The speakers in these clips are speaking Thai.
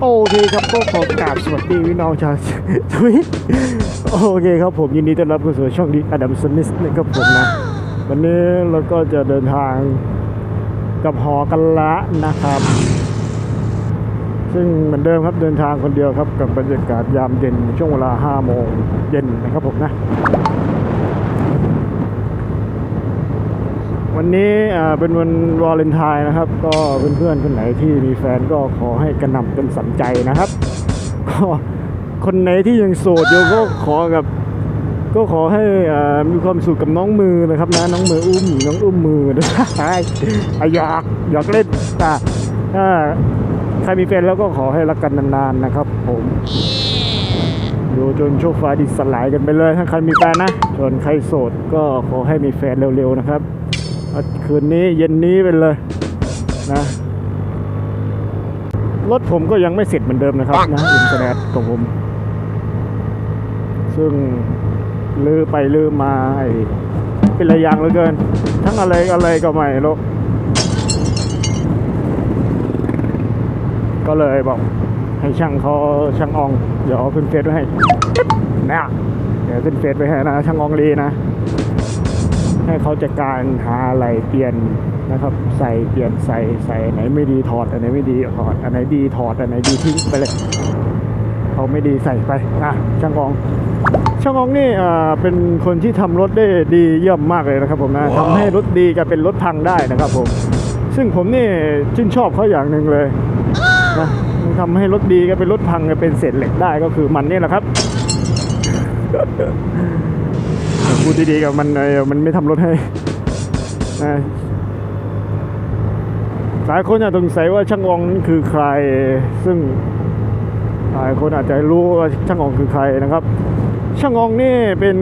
โอเคครับก็ขอกราบสวัสดีพี่น้องชาวทวิตโอเคครับผมยินดีต้อนรับเข้าสู่ช่องดิอดัมสมิธนะครับผมนะ วันนี้เราก็จะเดินทางกับหอกันละนะครับ ซึ่งเหมือนเดิมครับเดินทางคนเดียวครับกับบรรยากาศยามเย็นช่วงเวลา5โมงเย็นนะครับผมนะ วันนี้เป็นวันวาเลนไทน์นะครับ ก็เพื่อนๆคนไหนที่มีแฟนก็ขอให้กระหน่ำเป็นสันใจนะครับ ก็คนไหนที่ยังโสดอยู่ก็ขอกับ ก็ขอให้มีความสุขกับน้องมือนะครับนะน้องมืออุ้มน้องอุ้มมือนะใช่อะหยอกหยอกเล่นอ่ถ้าใครมีแฟนแล้วก็ขอให้รักกันนานๆนะครับ ผมดูจนโชคฟ้าดิสลายกันไปเลยถ้าใครมีแฟนนะส่วนใครโสดก็ขอให้มีแฟนเร็วๆนะครับ คืนนี้เย็นนี้ไปเลยนะ รถผมก็ยังไม่เสร็จเหมือนเดิมนะครับนะอินเทอร์เน็ตของผม ซึ่งลือไปลือมาไอ้เป็นระยางเหลือเกิน ทั้งอะไรอะไรก็ไม่รู้ก็เลยบอกให้ช่างเขาช่างออง เดี๋ยวเอาขึ้นเฟซไว้ให้นะเดี๋ยวขึ้นเฟซไว้ให้นะช่างอองลีนะ ให้เขาจัดการหาอะไรเปลี่ยนนะครับ ใส่เปลี่ยนใส่ใส่อันไหนไม่ดีถอดอันไหนไม่ดีถอดอันไหนดีถอดอันไหนดีทิ้งไปเลยเขาไม่ดีใส่ไปอะช่างออง ช่างอองนี่อ่าเป็นคนที่ทำรถได้ดีเยี่ยมมากเลยนะครับ ผมนะทำให้รถดีกลายเป็นรถพังได้นะครับ ผม ซึ่งผมนี่ชื่นชอบเขาอย่างหนึ่งเลยนะทำให้รถดีกลายเป็นรถพังกลายเป็นเศษเหล็กได้ก็คือมันนี่แหละครับ พูดดีๆกับมันเออมันไม่ทำรถให้นะหลายคนอาจสงสัยว่าช่างอองนั้นคือใคร ซึ่งหลายคนอาจจะรู้ว่าช่างอองคือใครนะครับ ช่างอองนี่เป็น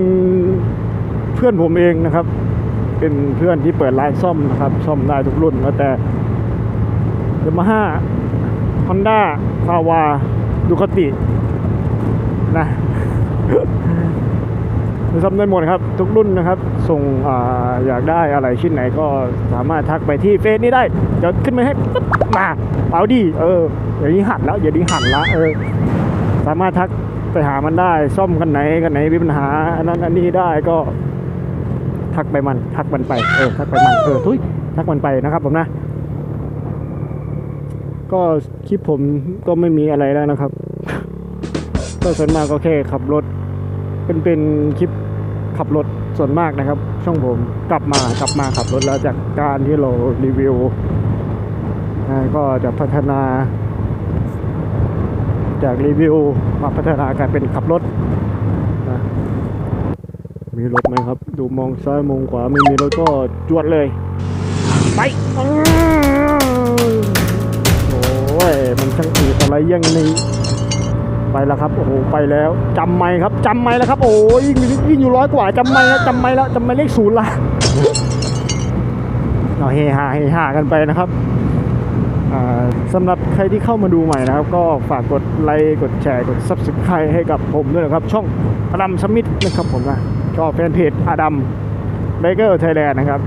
เพื่อนผมเองนะครับ เป็นเพื่อนที่เปิดร้านซ่อมนะครับ ซ่อมได้ทุกรุ่นแล้วแต่ยามาฮ่าฮอนด้าคาวาดูคตินะ ซ่อมได้หมดครับ ทุกรุ่นนะครับ ส่งออยากได้อะไรชิ้นไหนก็สามารถทักไปที่เฟซนี้ได้จะขึ้นมาให้มาเอาดีเอออย่างนี้หันแล้วอย่างนี้หันละเออสามารถทักไปหามันได้ ซ่อมกันไหนกันไหนมีปัญหาอันนั้นอันนี้ได้ก็ทักไปมัน ทักมันไปเออทักไปมันเออทุยทักมันไปนะครับผมนะ ก็คลิปผมก็ไม่มีอะไรแล้วนะครับ ก็ส่วนมากก็แค่ขับรถเป็นเป็นคลิป ขับรถส่วนมากนะครับ ช่องผมกลับมากลับมาขับรถแล้วจากการที่เรารีวิวอ่าก็จะพัฒนา จากรีวิวมาพัฒนากลายเป็นขับรถนะมีรถไหมครับ ดูมองซ้ายมองขวาไม่มีรถก็จวดเลย ไปอื้อโอ้ยมันช่างอืดอะไรอยังนี้ ไปแล้วครับโอ้โหไปแล้วจำไม่ครับจำไม่แล้วครับโอ้ยยิ่งยิ่งอยู่ร้อยกว่าจำไม่แล้วจำไม่แล้วจำไม่เลขศูนย์ละเอาเฮฮาเฮฮากันไปนะครับสำหรับใครที่เข้ามาดูใหม่นะครับ ก็ฝากกดไลค์กดแชร์กด subscribe ให้กับผมด้วยนะครับ ช่องอดัมสมิธนะครับผมนะก็แฟนเพจอดัมเบเกอร์ไทยแลนด์นะครับ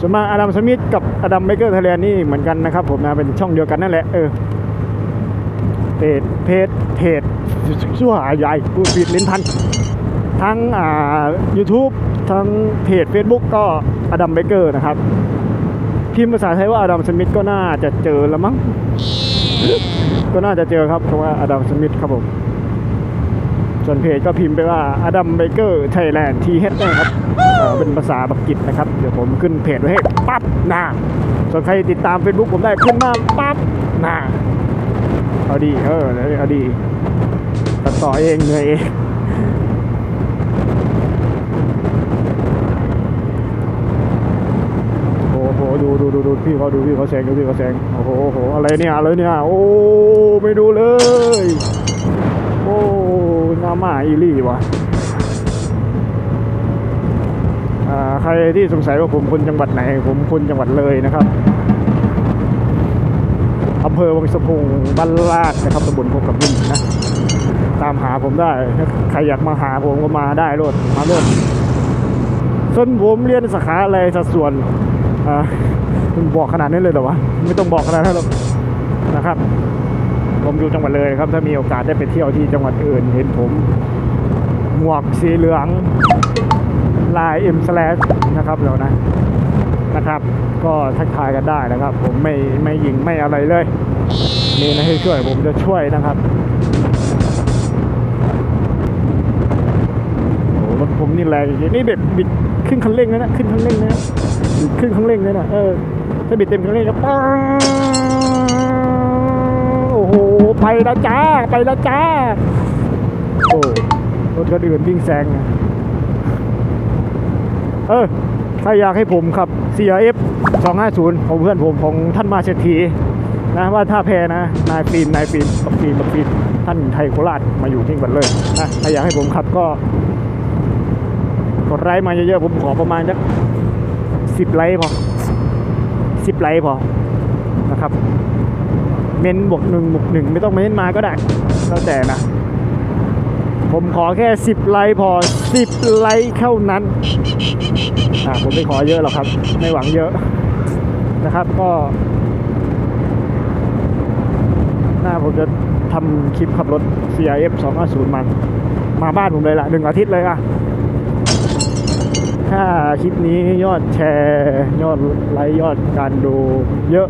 ส่วนมากอดัมสมิธกับอดัมเบเกอร์ไทยแลนด์นี่เหมือนกันนะครับผมนะเป็นช่องเดียวกันนั่นแหละเออ เพจเพจเพจชั่วใหญ่พูดผิดลิ้นพันทั้งอ่า YouTube ทั้งเพจ Facebook ก็อดัมเบเกอร์นะครับพิมพ์ภาษาไทยว่าอดัมสมิธก็น่าจะเจอแล้วมั้งก็น่าจะเจอครับคำว่าอดัมสมิธครับผมส่วนเพจก็พิมพ์ไปว่าอดัมเบเกอร์ไทยแลนด์ทีเฮดนะครับเป็นภาษาบักกิจนะครับ เดี๋ยวผมขึ้นเพจไว้ให้ปั๊บหน้าส่วนใครติดตาม Facebook ผมได้ขึ้นมาปั๊บหน้า เอาดีเออเอาดีตัดต่อเองเหนื่อยเองโอ้โหดูดูดูดูพี่เขาดูพี่เขาแซงดูพี่เขาแซงโอ้โหโอ้โหอะไรเนี่ยอะไรเนี่ยโอ้ไม่ดูเลย โอ้หน้ามาอีลี่วะอ่าใครที่สงสัยว่าผมคนจังหวัดไหน ผมคนจังหวัดเลยนะครับ เภอวังสะพุงบ้านลาดนะครับตำบลพบกับนุ่นนะ ตามหาผมได้ใครอยากมาหาผมก็มาได้รถมาโลดส่วนผมเรียนสาขาอะไรสัดส่วนอ่ามันบอกขนาดนี้เลยเหรอวะไม่ต้องบอกขนาดนั้นหรอกนะครับ ผมอยู่จังหวัดเลยครับ ถ้ามีโอกาสได้ไปเที่ยวที่จังหวัดอื่น เห็นผมหมวกสีเหลืองลาย M slash นะครับเดี๋ยวนะ นะครับ ก็ทักทายกันได้นะครับ ผมไม่ไม่ยิงไม่อะไรเลยมีนะให้ช่วยผมจะช่วยนะครับโอ้รถผมนี่แรงจริงนี่แบบบิดขึ้นคันเร่งเลยนะขึ้นคันเร่งเลยนะขึ้นคันเร่งเลยนะเออถ้าบิดเต็มคันเร่งก็ป้าโอ้โหไปแล้วจ้าไปแล้วจ้าโอ้รถคันอื่นวิ่งแซงนะเออ ใครอยากให้ผมขับ CRF 250 ของเพื่อนผมของท่านมาเศรษฐีนะว่าท่าแพนะนายฟิลนายฟิล์มบักฟิล์มบักฟิลท่านไทยโคราชมาอยู่ที่บันเลยนะใครอยากให้ผมขับก็ กดไลค์มาเยอะๆผมขอประมาณสักสิบไลค์พอสิบไลค์พอนะครับ เม้นบวกหนึ่งบวกหนึ่งไม่ต้องเม้นมาก็ได้แล้วแต่นะ ผมขอแค่ 10 ไลค์พอ 10 ไลค์เท่านั้นอ่าผมไม่ขอเยอะหรอกครับ ไม่หวังเยอะนะครับ ก็หน้าผมจะทำคลิปขับรถ CRF 250มัน มาบ้านผมเลยละหนึ่งอาทิตย์เลยอะถ้าคลิปนี้ยอดแชร์ ยอดไลค์ ยอดการดูเยอะ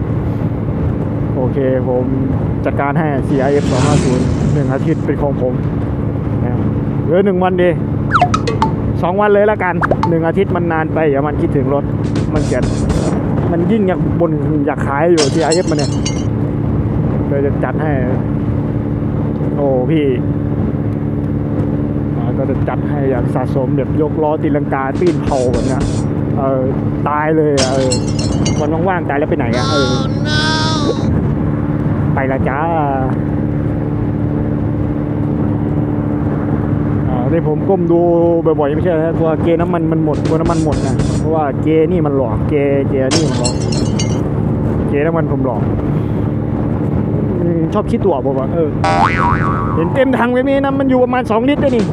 โอเคผมจัดการให้ CRF 250หนึ่งอาทิตย์เป็นของผม หลือหนึ่งวันดีสองวันเลยละกันหนึ่งอาทิตย์มันนานไปอย่ามันคิดถึงรถมันเกลียดมันยิ่งอยากบนอยากขายอยู่ที่ไอเอฟมันเนี่ยเลยจะจัดให้ โอ้พี่อ่าก็จะจัดให้อยากสะสมแบบยกล้อตีลังกาปีนเผาแบบเนี้ยเออตายเลยอะเออวันว่างๆตายแล้วไปไหนอะเออไปละจ้าี่ผมก้มดูบ่อยๆไม่ใช่นะตัวเกน้ำมันมันหมดตัวน้ำมันหมดนะเพราะว่าเกนี่มันหลอกเกเกนี่มันหลอกเกน้ำมันผมหลอกอืมชอบคิดตัวผมว่าเออเห็นเต็มถังแบบนี้นะมันอยู่ประมาณสองลิตรได้นี่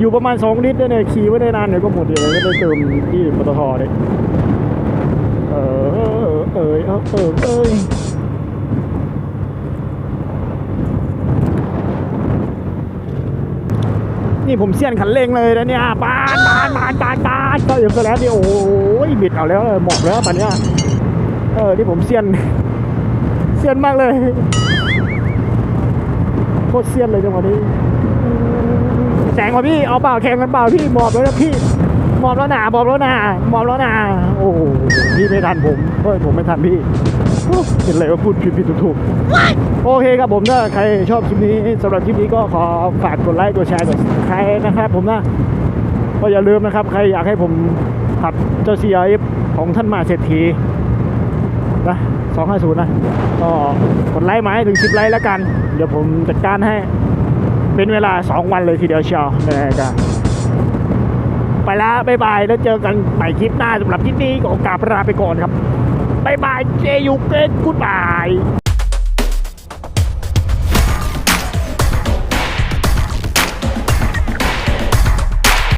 อยู่ประมาณสองลิตรได้เนี่ยขี่ไว้ได้นานเดี๋ยวก็หมดเดี๋ยวก็ได้เติมที่ปตทเลยเออเออเออเออเออเออ นี่ผมเสี้ยนคันเร่งเลยนะเนี่ยปานปานปานปานปานก็อย่างแล้วนี่โอ้ยบิดเอาแล้วหมอกแล้วตอนเนี้ยเออที่ผมเสี้ยนเสี้ยนมากเลยโคตรเสี้ยนเลยจังหวะนี้แสงว่ะพี่เอาเปล่าแข่งกันเปล่าพี่หมอบแล้วนะพี่หมอบแล้วหนาหมอบแล้วหนาหมอบแล้วหนาโอ้โหพี่ไม่ทันผมเฮ้ยผมไม่ทันพี่ เห็นเลยว่าพูดผิดผิดถูกถูกโอเคครับผมถ้าใครชอบคลิปนี้สำหรับคลิปนี้ก็ขอฝากกดไลค์กดแชร์กดใครนะครับผมนะก็อย่าลืมนะครับ ใครอยากให้ผมขับเจ้า CRF ของท่านมาเศรษฐีนะ250 นะ ก็กดไลค์มาให้ถึง 10 ไลค์แล้วกัน เดี๋ยวผมจัดการให้ เป็นเวลา 2 วันเลยทีเดียวเชียวนะจ๊ะไปละบ๊ายบาย แล้วเจอกันใหม่คลิปหน้าสำหรับคลิปนี้ก็กราบลาไปก่อนครับ บายบายเจยูเกตกูดบาย